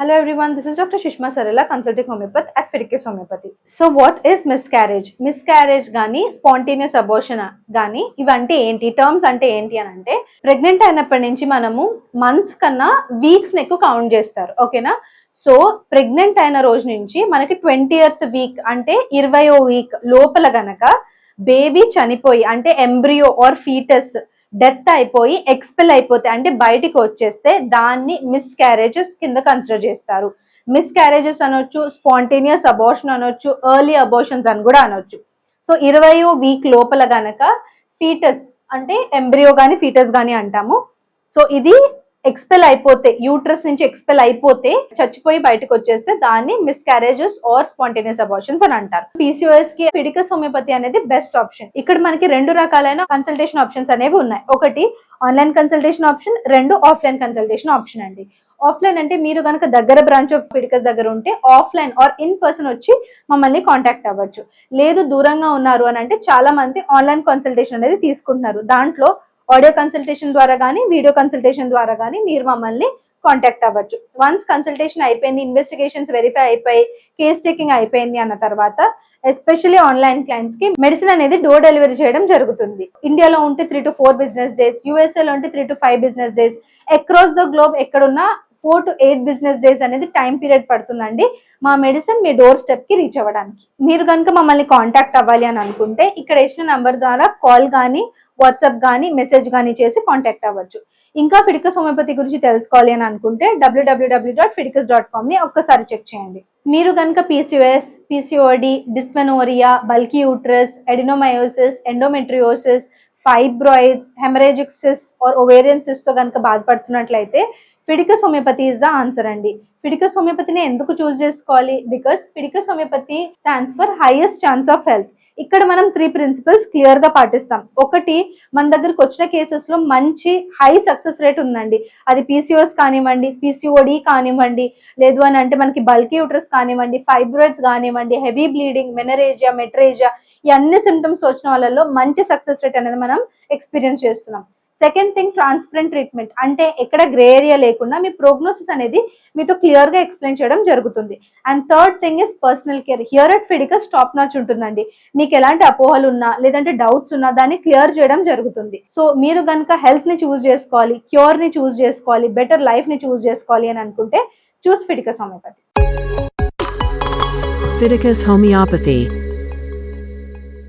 Hello everyone, this is Dr. Shishma Sarela, consulting homeopath at Fidelis Homeopathy. So what is miscarriage? Miscarriage కానీ spontaneous abortion కానీ ఇవంటే ఏంటి terms అంటే ఏంటి అని అంటే ప్రెగ్నెంట్ అయినప్పటి నుంచి మనము మంత్స్ కన్నా వీక్స్ ఎక్కువ కౌంట్ చేస్తారు ఓకేనా సో ప్రెగ్నెంట్ అయిన రోజు నుంచి మనకి ట్వంటీయత్ వీక్ అంటే ఇరవయో వీక్ లోపల గనక బేబీ చనిపోయి అంటే ఎంబ్రియో ఆర్ ఫీటస్ డెత్ అయిపోయి ఎక్స్పెల్ అయిపోతే అంటే బయటికి వచ్చేస్తే దాన్ని మిస్ క్యారేజెస్ కింద కన్సిడర్ చేస్తారు. మిస్ క్యారేజెస్ అనొచ్చు స్పాంటేనియస్ అబోషన్ అనొచ్చు ఎర్లీ అబోషన్స్ అని కూడా అనొచ్చు. సో ఇరవయో వీక్ లోపల గనక ఫీటస్ అంటే ఎంబ్రియో కానీ ఫీటస్ కానీ అంటాము. సో ఇది ఎక్స్పెల్ అయిపోతే యూట్రస్ నుంచి ఎక్స్పెల్ అయిపోతే చచ్చిపోయి బయటకు వచ్చేస్తే దాన్ని miscarriages or spontaneous abortions అని అంటారు. పీసీఓఎస్కి పిడికస్ హోమియోపతి అనేది బెస్ట్ ఆప్షన్ ఇక్కడ మనకి రెండు రకాలైన కన్సల్టేషన్ ఆప్షన్స్ అనేవి ఉన్నాయి. ఒకటి ఆన్లైన్ కన్సల్టేషన్ ఆప్షన్ రెండు ఆఫ్లైన్ కన్సల్టేషన్ ఆప్షన్ అండి. ఆఫ్లైన్ అంటే మీరు కనుక దగ్గర బ్రాంచ్ ఆఫ్ పిడికస్ దగ్గర ఉంటే ఆఫ్లైన్ ఆర్ ఇన్ పర్సన్ వచ్చి మమ్మల్ని కాంటాక్ట్ అవ్వచ్చు. లేదు దూరంగా ఉన్నారు అని అంటే చాలా మంది ఆన్లైన్ కన్సల్టేషన్ అనేది తీసుకుంటున్నారు. దాంట్లో ఆడియో కన్సల్టేషన్ ద్వారా కానీ వీడియో కన్సల్టేషన్ ద్వారా కానీ మీరు మమ్మల్ని కాంటాక్ట్ అవ్వచ్చు. వన్స్ కన్సల్టేషన్ అయిపోయింది ఇన్వెస్టిగేషన్స్ వెరిఫై అయిపోయి కేస్ టేకింగ్ అయిపోయింది అన్న తర్వాత ఎస్పెషల్లీ ఆన్లైన్ క్లయింట్స్కి మెడిసిన్ అనేది డోర్ డెలివరీ చేయడం జరుగుతుంది. ఇండియాలో ఉంటే three to four business days యూఎస్ఏలో ఉంటే three to five business days across the globe ఎక్కడున్నా four to eight business days అనేది టైం పీరియడ్ పడుతుందండి మా మెడిసిన్ మీ డోర్ స్టెప్కి రీచ్ అవ్వడానికి. మీరు కనుక మమ్మల్ని కాంటాక్ట్ అవ్వాలి అని అనుకుంటే ఇక్కడ ఇచ్చిన నంబర్ ద్వారా కాల్ కానీ వాట్సాప్ కానీ మెసేజ్ కానీ చేసి కాంటాక్ట్ అవ్వచ్చు. ఇంకా ఫిడికస్ హోమియోపతి గురించి తెలుసుకోవాలి అని అనుకుంటే W W W dot Fiticus dot కామ్ని ఒక్కసారి చెక్ చేయండి మీరు కనుక P C O S P C O D dysmenorrhoea bulky uterus adenomyosis endometriosis fibroids haemorrhagic cyst or ఓవేరియన్తో కనుక బాధపడుతున్నట్లయితే Fiticus homeopathy is the answer అండి. ఫిడికస్ హోమియోపతిని ఎందుకు చూస్ చేసుకోవాలి? Because Fiticus homeopathy stands for highest chance of health ఇక్కడ మనం three principles క్లియర్గా పాటిస్తాం. ఒకటి మన దగ్గరకు వచ్చిన కేసెస్లో మంచి హై సక్సెస్ రేట్ ఉందండి. అది పీసీఓఎస్ కానివ్వండి పీసీఓడి కానివ్వండి లేదు అని అంటే మనకి బల్కీ యూటర్స్ కానివ్వండి ఫైబ్రాయిడ్స్ కానివ్వండి హెవీ బ్లీడింగ్ మెనరేజియా మెట్రేజియా ఈ అన్ని సిమ్టమ్స్ వచ్చిన వాళ్ళలో మంచి సక్సెస్ రేట్ అనేది మనం ఎక్స్పీరియన్స్ చేస్తున్నాం. సెకండ్ థింగ్ ట్రాన్స్పరెంట్ ట్రీట్మెంట్ అంటే ఎక్కడ గ్రే ఏరియా లేకుండా మీ ప్రోగ్నోసిస్ అనేది మీతో క్లియర్గా ఎక్స్ప్లెయిన్ చేయడం జరుగుతుంది. And third thing is personal care here at Fiticus top notch ఉంటుందండి. మీకు ఎలాంటి అపోహలు ఉన్నా లేదంటే డౌట్స్ ఉన్నా దాన్ని క్లియర్ చేయడం జరుగుతుంది. సో మీరు కనుక హెల్త్ని చూస్ చేసుకోవాలి క్యూర్ని చూస్ చేసుకోవాలి బెటర్ లైఫ్ని చూస్ చేసుకోవాలి అని అనుకుంటే choose Fiticus homeopathy Fiticus Homeopathy